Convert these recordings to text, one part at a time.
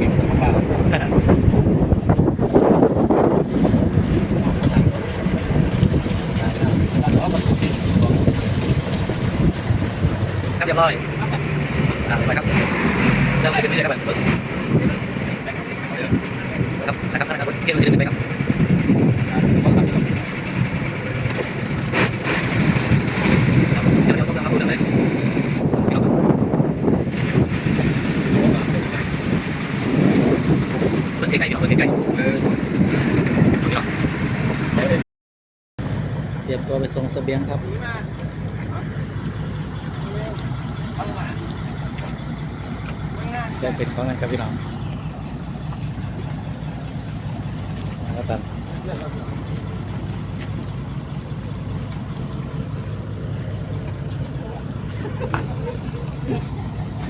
เก็บของบ้านครับเรียบร้อยอะไปครับเริ่มเป็นเรื่อยๆครับแบบครับนะครับนะครับเที่ยวจะไปครับเดี๋ยวเดี๋ยวต้องทำพูดอะไรเปิดไกลๆเปิดไกลๆเออ เตรียมตัวไปส่ง เสบียงครับจะเป็นของกันครับพี่น้องแล้วกัน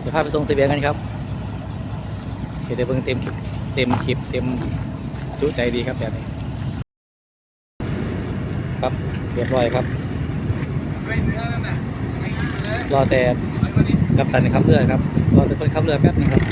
จะพาไปส่งเสบียงกันครับเดี๋ยวเบิ่งเต็มคลิปเต็มคลิปเต็มจุใจดีครับแบบนี้ครับ รียบร้อยครับรอแต่กัปตันขับเรือครับรอแต่คนขับเรือแป๊บนึงครับ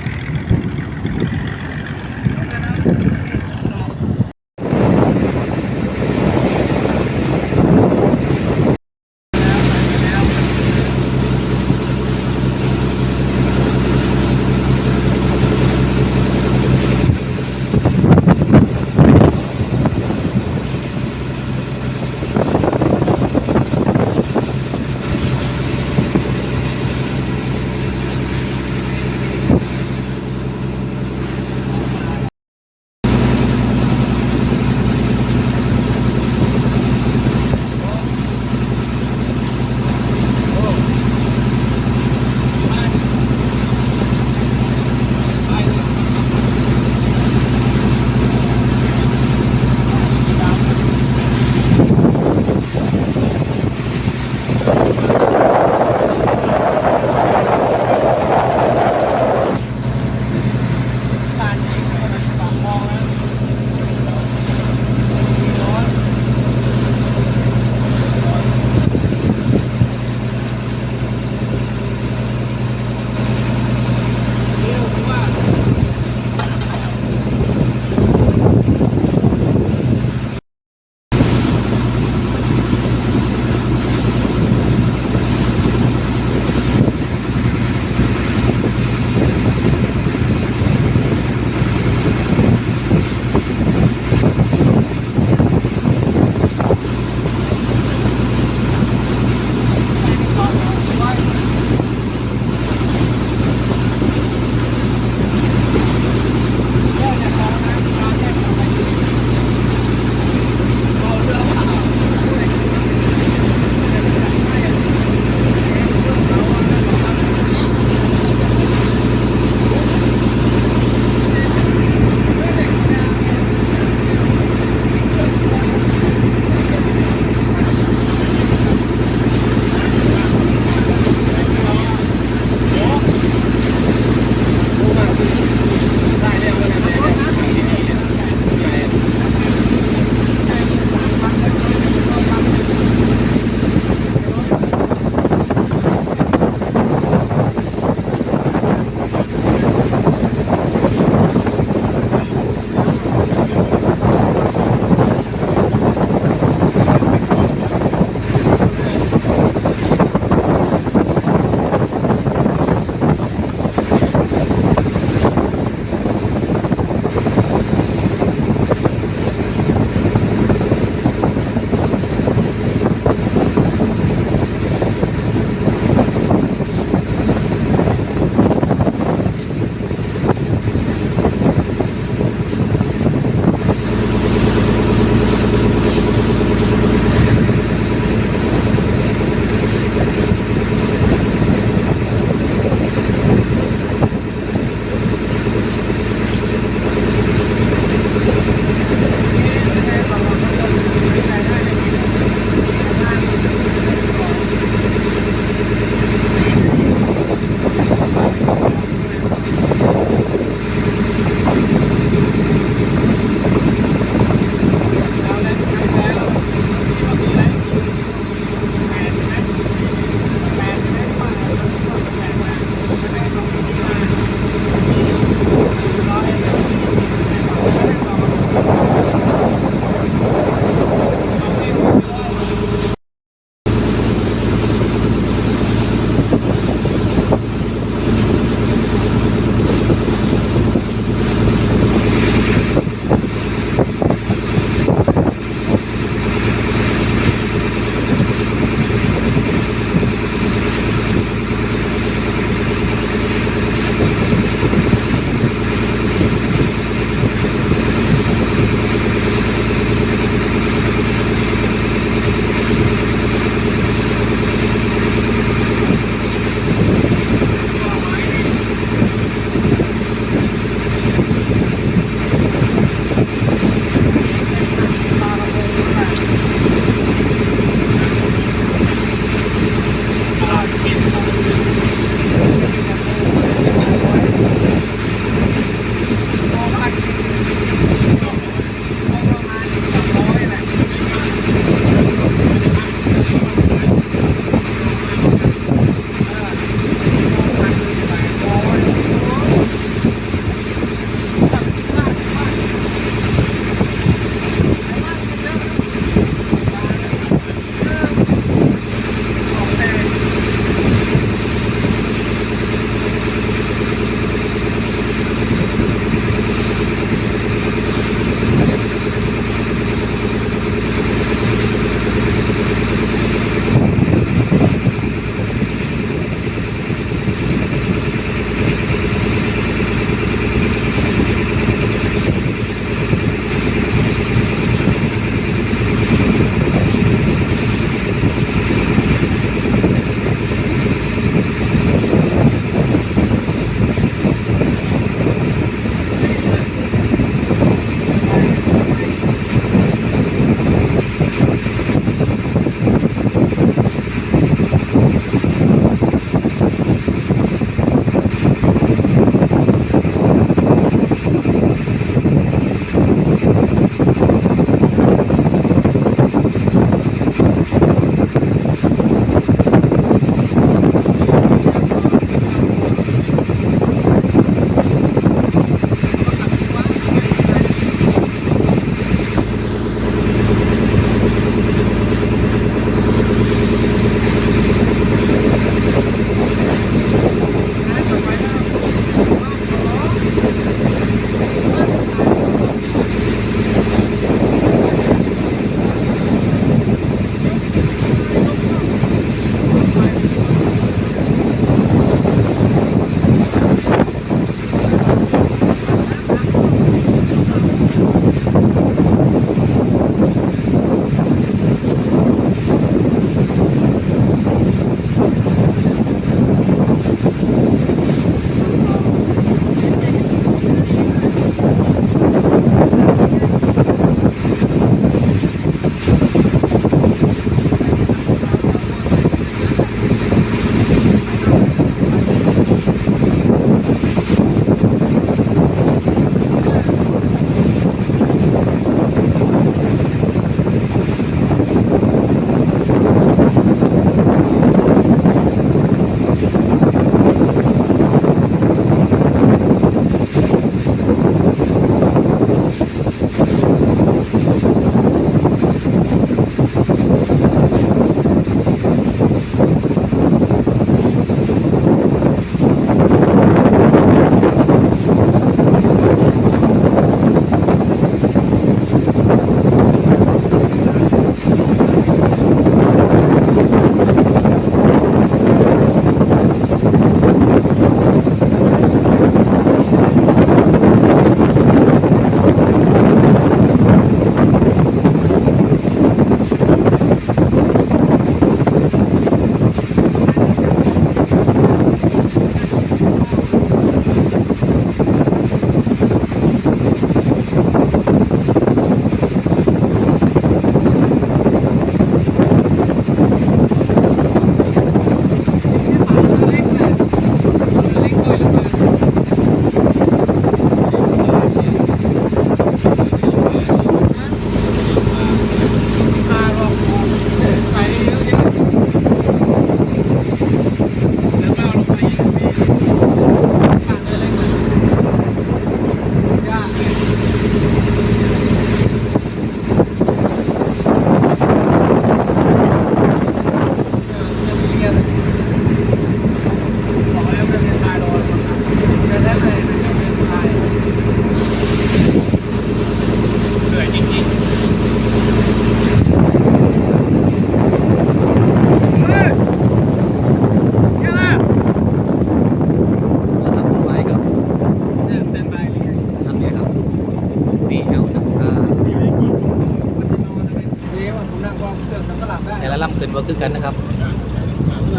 กันนะครับ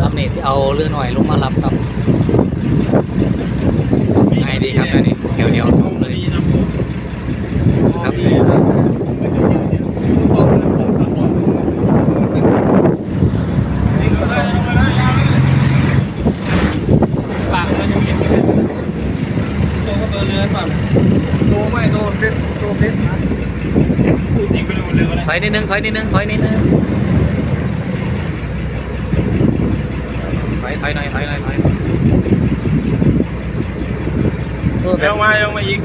ลำนี้สิเอาเรือหน่อยลงมารับครับง่ายดีครับนนี้เดี๋ยวเดียวจบเลยครับปากมันยังเห็นตัวก็เบร์เรือก่อนตัวไม่ตัวเพชรตัวเพชรนี่ก็ดูเรืออะไรถอยนิดนึงถอยนิดนึงถอยนิดนึง ถอยถอยหน่อยถอยหน่อยถอยเออแบเร็บวมาเร็วมาอีก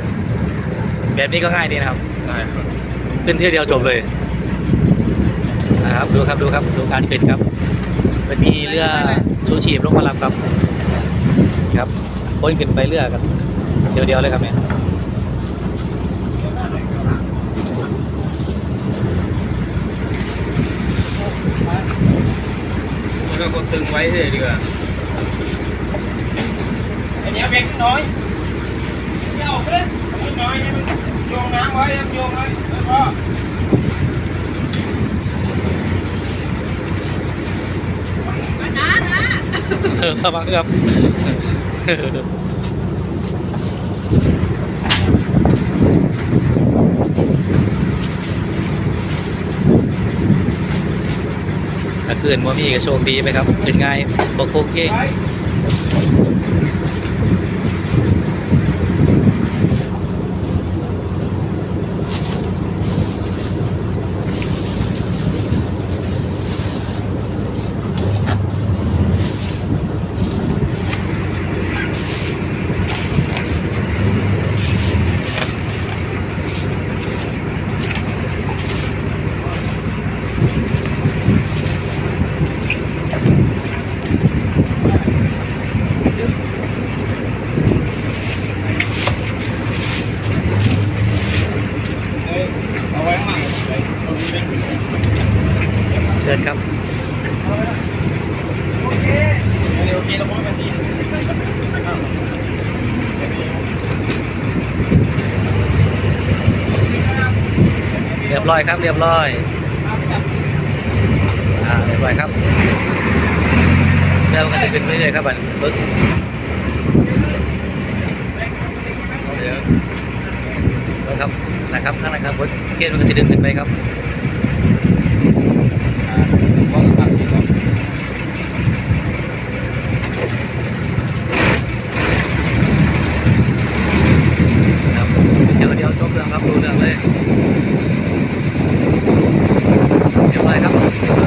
แบบนี้ก็ง่ายดีนะครับ ได้ครับขึ้นเที่ยวเดียวจบเลยนะครับดูครับดูครับดูการขึ้นครับมันมีเรือชูชีพลงมารับครับ ครับพ้นขึ้นไปเรือกันเดียวเดียวๆเลยครับเนี่ยมันก็กดตึงไว้เลยดีกว่า อันนี้เบรกน้อยไม่ออกเลยน้อยโยงน้ำไว้โยงไว้แล้วก็เออระวังครับถ้าคืนว่ามีก็โชคดีไปครับคืนง่ายบกโคกเก่ง เอาไว้ข้างหลังตรงนี้เป็น เชิญครับโอเคโอเคเราพูดกันดีเรียบร้อยครับ เรียบร้อยอ่าเรียบร้อยครับแล้วมันก็จะขึ้นเรื่อยครับบันปึ๊กเดี๋ยวแล้วครับนะครับข้างในครับปึ๊กเกณฑ์มันก็จะดึงขึ้นไปครับ มองตัดดีกว่า ครับเดี๋ยวเดี๋ยวจบเรื่องครับรู้เรื่องเลยเดี๋ยวไปครับ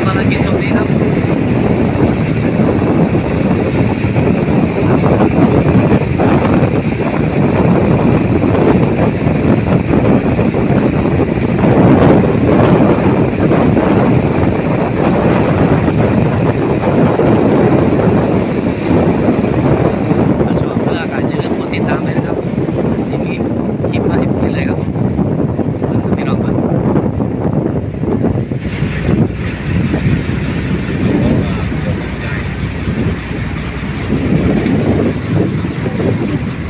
ภารกิจโชคดีครับ ช่วงเวลาการยืนกดติดตามเลยนะครับสิมีคลิปมาให้ผมเลยครับพี่น้องครับ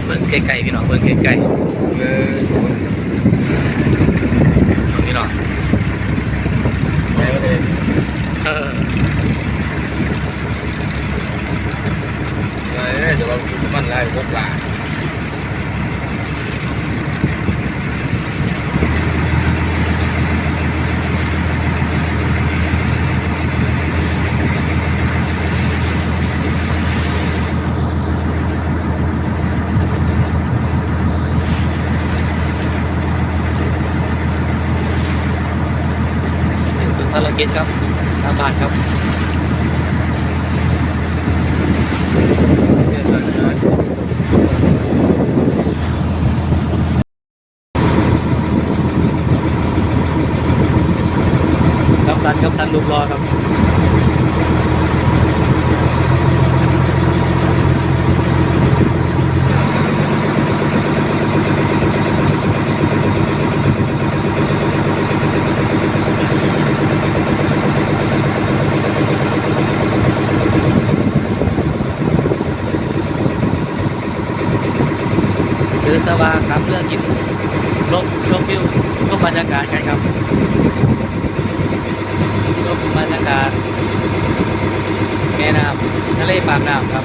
เบิ่ง ไกลๆพี่น้องเบิ่งไกล เออ ๆพี่น้อง ใช่ไหมเลย เออ ใช่เดี๋ยวเรามันไล่พวกปลา สิ้นสุดภารกิจครับตามบ้านครับ เดี๋ยวจะ ครับตันครับตันรูปรอครับ ถือสว่างครับเรื่องกินลบชมวิวชมบรรยากาศกันครับชมบรรยากาศแม่น้ำทะเลปากน้ำครับ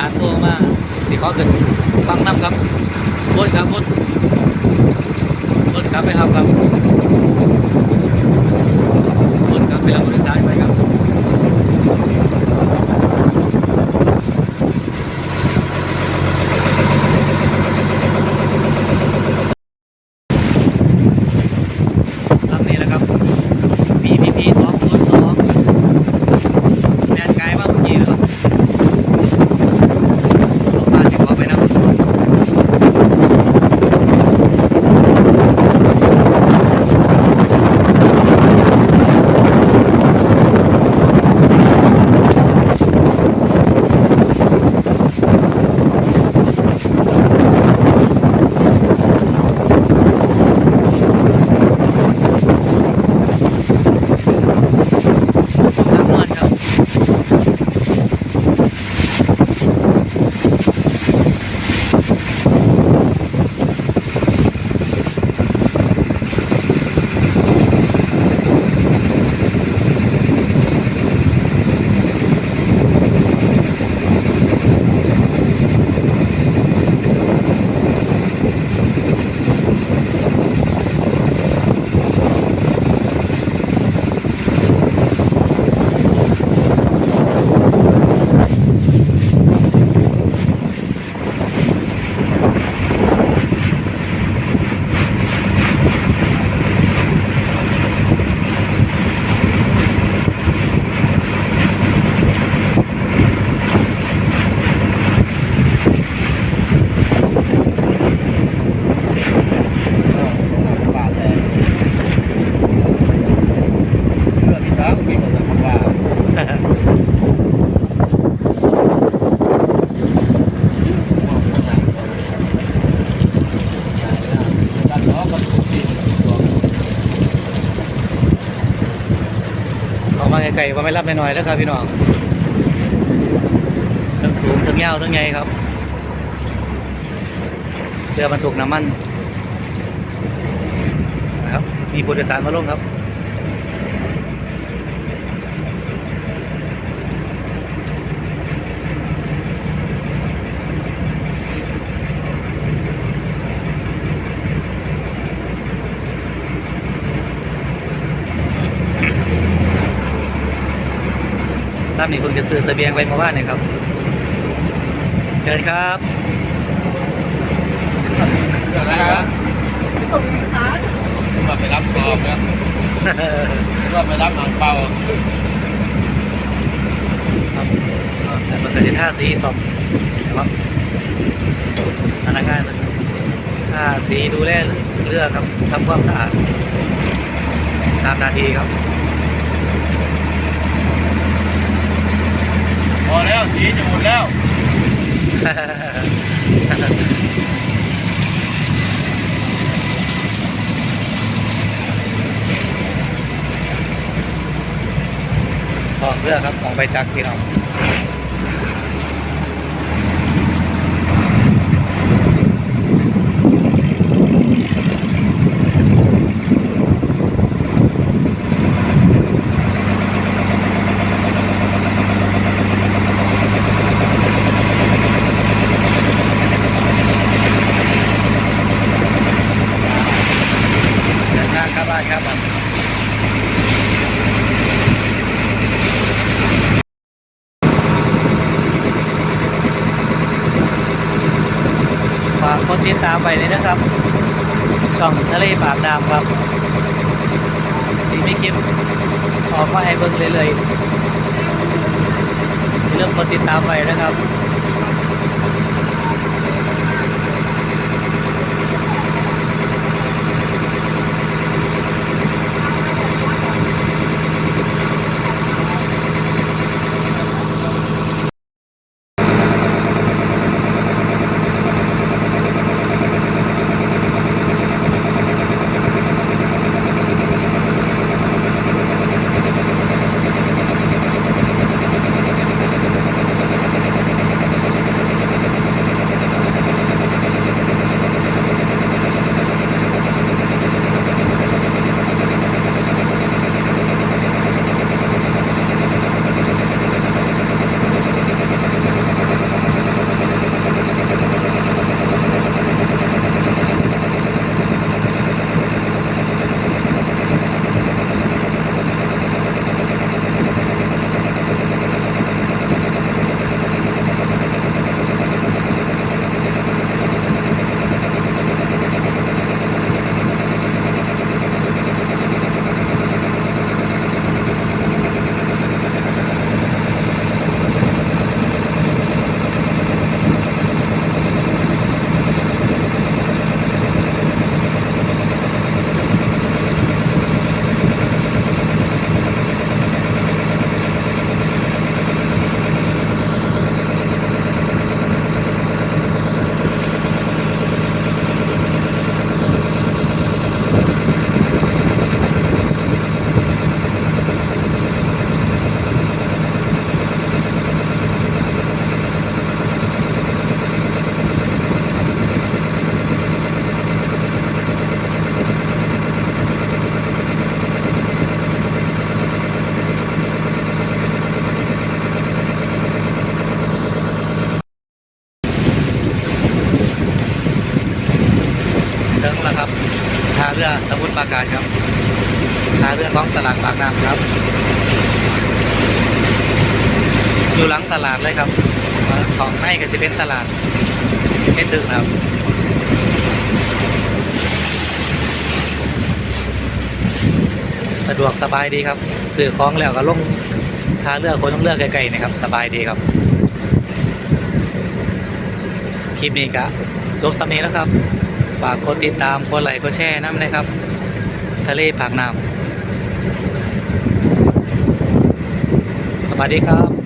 มีผู้ ก่ว่าไม่รับน้อยๆนะครับพี่น้องทั้งสูงทั้งยาวทั้งใหญ่ครับเรือบรรทุกน้ำมันนะครับมีผู้โดยสารมาลงครับ ตามนี้คุณจะซื้อเสบียงไปมาว่าเนี่ยครับเชิญครับเดี๋ยวนะครับว่าไปรับสอบนะว่าไปรับอ่างเปาครับแต่มันก็จะท่าสีสองนะครับพนักงานท่าสีดูแลเรือกครับทำความสะอาดตามนาทีครับ พอแล้วสีจะหมดแล้ว ถอดเรือครับของไปจักพี่น้องเดินทางกลับบ้านครับ ฝา กคนติดตามไปเลยนะครับ ช่องทะเลปากน้ำครับสีไม่คลิปออกมาให้เบิ่งเลยๆเริ่มกดติดตามไปนะครับ ตลาดปากน้ำครับ อยู่หลังตลาดเลยครับของในก็จะเป็นตลาดเป็นตึกครับสะดวกสบายดีครับซื้อของแล้วก็ลงท่าเรือกคนต้องเรือกไกลๆนะครับ สบายดีครับ คลิปนี้ก็จบสำนีแล้วครับ ฝากกดติดตามกดไลค์กดแชร์น้ำนะครับ ทะเลปากน้ำ วัสดีครับ